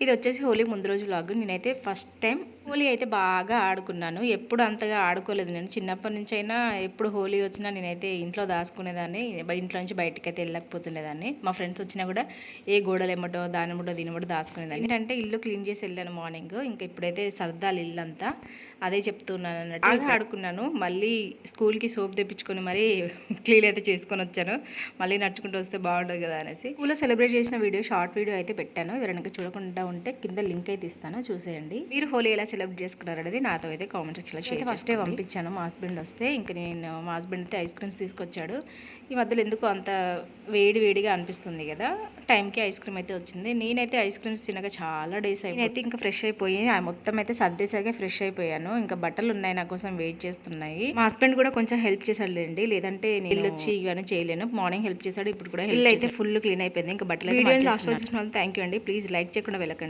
ఇది వచ్చేసి హోలీ ముందు రోజు వ్లాగ్ నేనైతే ఫస్ట్ టైం హోలీ అయితే బాగా ఆడుకున్నాను. ఎప్పుడు అంతగా ఆడుకోలేదు నేను. చిన్నప్పటి నుంచి అయినా ఎప్పుడు హోలీ వచ్చినా నేనైతే ఇంట్లో దాచుకునేదాన్ని. ఇంట్లో నుంచి బయటకి అయితే వెళ్ళకపోతుండేదాన్ని. మా ఫ్రెండ్స్ వచ్చినా కూడా ఏ గోడలు ఏమటో దాని ముట్టో దీని ముట్టో దాచుకునేదాన్ని. ఏంటంటే ఇల్లు క్లీన్ చేసి వెళ్ళాను మార్నింగ్. ఇంకా ఇప్పుడైతే సర్దాలి ఇల్లు అంతా అదే చెప్తున్నాను అన్నట్టు. బాగా ఆడుకున్నాను. మళ్ళీ స్కూల్కి సోప్ తెప్పించుకొని మరీ క్లీన్ అయితే చేసుకొని వచ్చాను. మళ్ళీ నడుచుకుంటూ వస్తే బాగుంటుంది కదా అనేసి. స్కూల్లో సెలబ్రేట్ చేసిన వీడియో షార్ట్ వీడియో అయితే పెట్టాను. ఎవరైనా చూడకుండా ఉంటే కింద లింక్ అయితే ఇస్తాను. చూసేయండి. మీరు హోలీ ఎలా సెలబ్రేట్ చేసుకున్నారు అనేది నాతో అయితే కామెంట్ సెక్షన్లో షేర్ ఫస్టే పంపించాను మా హస్బెండ్ వస్తే. ఇంకా నేను మా హస్బెండ్ అయితే ఐస్ క్రీమ్స్ తీసుకొచ్చాడు. ఈ మధ్యలో ఎందుకు అంత వేడి వేడిగా అనిపిస్తుంది కదా టైంకి ఐస్ క్రీమ్ అయితే వచ్చింది. నేనైతే ఐస్ క్రీమ్స్ తినక చాలా డేస్ అయిపోయి నేనైతే ఇంకా ఫ్రెష్ అయిపోయి మొత్తం అయితే సర్దేశాకే ఫ్రెష్ అయిపోయాను. ఇంకా బట్టలు ఉన్నాయి నా కోసం వెయిట్ చేస్తున్నాయి. మా హస్బెండ్ కూడా కొంచెం హెల్ప్ చేశాడులేండి. లేదంటే నేను ఇల్లు వచ్చి ఇవన్నీ చేయలేను. మార్నింగ్ హెల్ప్ చేశాడు ఇప్పుడు కూడా ఇల్లు అయితే ఫుల్ క్లీన్ అయిపోయింది. ఇంకా బట్టలు లాస్ట్ వచ్చేసిన థ్యాంక్ యూ అండి. ప్లీజ్ లైక్ చేయకుండా వెళ్ళకండి.